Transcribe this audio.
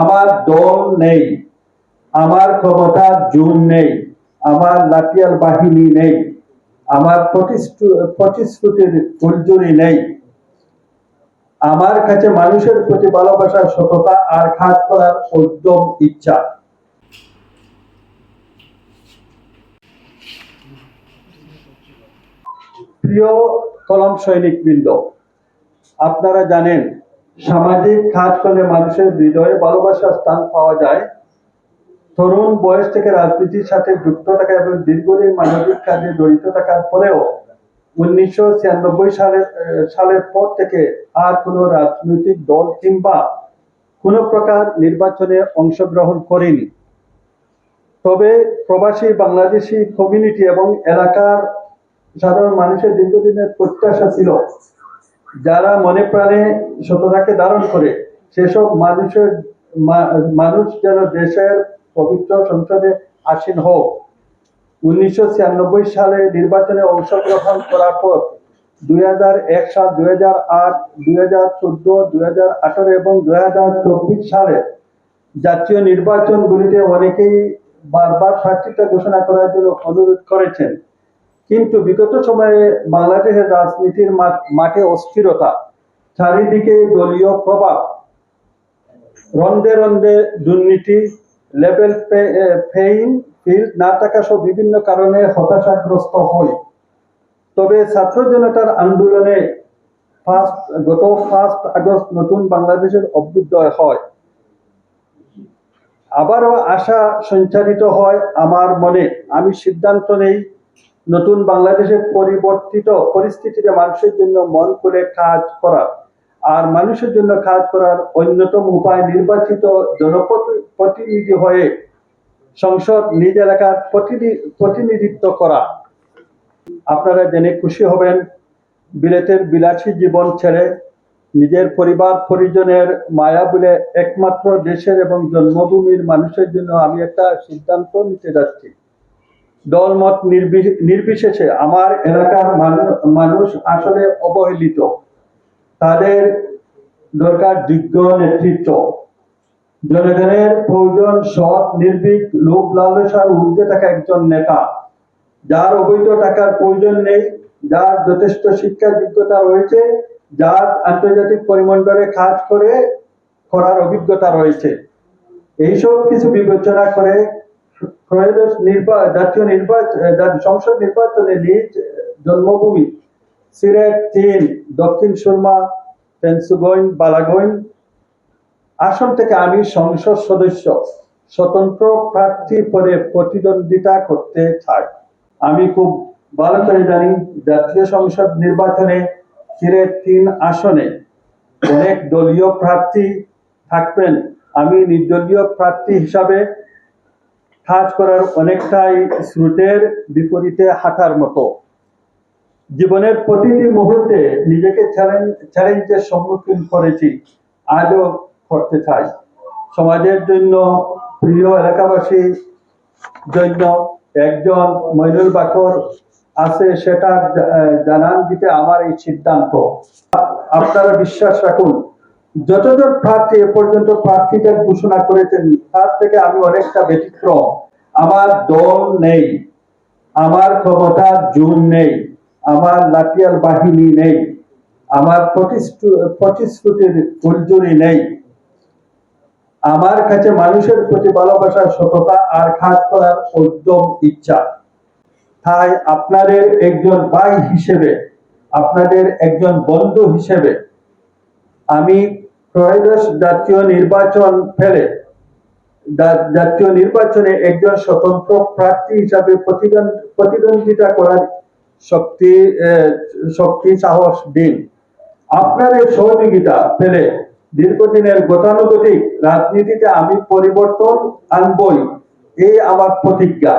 আমার দল নেই, আমার ক্ষমতা জুন নেই, আমার লাঠিয়াল বাহিনী নেই, আমার প্রতিশ্রুতির ফুলজুরি নেই। আমার কাছে মানুষের প্রতি ভালোবাসার সততা আর কাজ করার উদ্যম ইচ্ছা। প্রিয় কলম সৈনিক বৃন্দ আপনারা জানেন সামাজিক কাজ করলে মানুষের হৃদয়ে ভালোবাসার স্থান পাওয়া যায়। তরুণ বয়স থেকে রাজনীতির সাথে যুক্ত থাকা এবং দীর্ঘদিন মানবিক কাজে জড়িত থাকার পরেও উনিশশো ছিয়ানব্বই সালের সালের পর থেকে আর কোনো রাজনৈতিক দল কিংবা কোনো প্রকার নির্বাচনে অংশগ্রহণ করেনি। তবে প্রবাসী বাংলাদেশি কমিউনিটি এবং এলাকার সাধারণ মানুষের দীর্ঘদিনের প্রত্যাশা ছিল যারা মনে প্রাণে সততাকে ধারণ করে, সেসব মানুষের মানুষ যেন দেশের পবিত্র সংসদে আসীন হোক। উনিশশো ছিয়ানব্বই সালে নির্বাচনে অংশগ্রহণ করার পর দুই হাজার এক সাল, দুই হাজার আট, দুই হাজার চোদ্দ হাজার আঠারো এবং দুই হাজার চব্বিশ সালে জাতীয় নির্বাচনগুলিতে অনেকেই বারবার প্রার্থিতা ঘোষণা করার জন্য অনুরোধ করেছেন। কিন্তু বিগত সময়ে বাংলাদেশের রাজনীতির মাঠে অস্থিরতা, চারিদিকে দলীয় প্রভাব রন্ধে রন্ধে দুর্নীতি লেভেল ফিল্ড না থাকা সহ বিভিন্ন কারণে হতাশাগ্রস্ত হই। তবে ছাত্র জনতার আন্দোলনে ফার্স্ট, গত ফার্স্ট আগস্ট নতুন বাংলাদেশের অভ্যুদয় হয়। আবারও আশা সঞ্চারিত হয় আমার মনে। আমি সিদ্ধান্ত নেই নতুন বাংলাদেশের পরিবর্তিত পরিস্থিতিতে মানুষের জন্য মন খুলে কাজ করা আর মানুষের জন্য কাজ করার অন্যতম উপায় নির্বাচিত জনপ্রতিনিধি হয়ে সংসদ, নিজ এলাকার প্রতিনি- প্রতিনিধিত্ব করা। আপনারা জেনে খুশি হবেন, বিলেতের বিলাসী জীবন ছেড়ে নিজের পরিবার, পরিজনের মায়া বলে একমাত্র দেশের এবং জন্মভূমির মানুষের জন্য আমি একটা সিদ্ধান্ত নিতে যাচ্ছি। দলমত নির্বিশেষে আমার এলাকার মানুষ আসলে অবহেলিত। তাদের দরকার যোগ্য নেতৃত্ব। জনগণের প্রয়োজন সৎ, নির্ভীক, লোভ লালসার ঊর্ধ্বে থাকা একজন নেতা। যার অবৈধ টাকার প্রয়োজন নেই, যার যথেষ্ট শিক্ষা যোগ্যতা রয়েছে, যার আন্তর্জাতিক পরিমণ্ডলে কাজ করে, করার অভিজ্ঞতা রয়েছে। এইসব কিছু বিবেচনা করে ত্রয়োদশ জাতীয় নির্বাচন সংসদ নির্বাচনে নিজ জন্মভূমি তিন, দক্ষিণ সুরমা আসন থেকে আমি সংসদ সদস্য, স্বতন্ত্র প্রার্থী পদে প্রতিদ্বন্দ্বিতা করতে চাই। আমি খুব ভালো করে জানি, জাতীয় সংসদ নির্বাচনে সিলেট তিন আসনে অনেক দলীয় প্রার্থী থাকবেন। আমি নির্দলীয় প্রার্থী হিসাবে কাজ করার অনেকটাই স্রোতের বিপরীতে হাঁটার মতো। জীবনের প্রতিটি মুহূর্তে নিজেকে চ্যালেঞ্জের সম্মুখীন করেছি, আজও করতে চাই। সমাজের জন্য, প্রিয় এলাকাবাসীর জন্য একজন মইনুল বাকর আছে, সেটা জানান দিতে আমার এই সিদ্ধান্ত। আপনারা বিশ্বাস রাখুন যতজন প্রার্থী এ পর্যন্ত প্রার্থীদের ঘোষণা করেছেন, তার থেকে আমি অনেকটা ব্যতিক্রম। আমার দল নেই, আমার ক্ষমতা জুন নেই, আমার লাঠিয়াল বাহিনী নেই, আমার প্রতিশ্রুতির ফুলজুরি নেই। আমার কাছে মানুষের প্রতি ভালোবাসার সততা আর কাজ করার উদ্যম ইচ্ছা। তাই আপনাদের একজন ভাই হিসেবে, আপনাদের একজন বন্ধু হিসেবে আমি ত্রয়োদশ জাতীয় নির্বাচন ফেলে। জাতীয় নির্বাচনে একজন স্বতন্ত্র প্রার্থী হিসাবে প্রতিদ্বন্দ্বিতা করার শক্তি শক্তি, সাহস, দিন। আপনার এই সহযোগিতা পেলে দীর্ঘদিনের গতানুগতিক রাজনীতিতে আমি পরিবর্তন আনবই, এই আমার প্রতিজ্ঞা।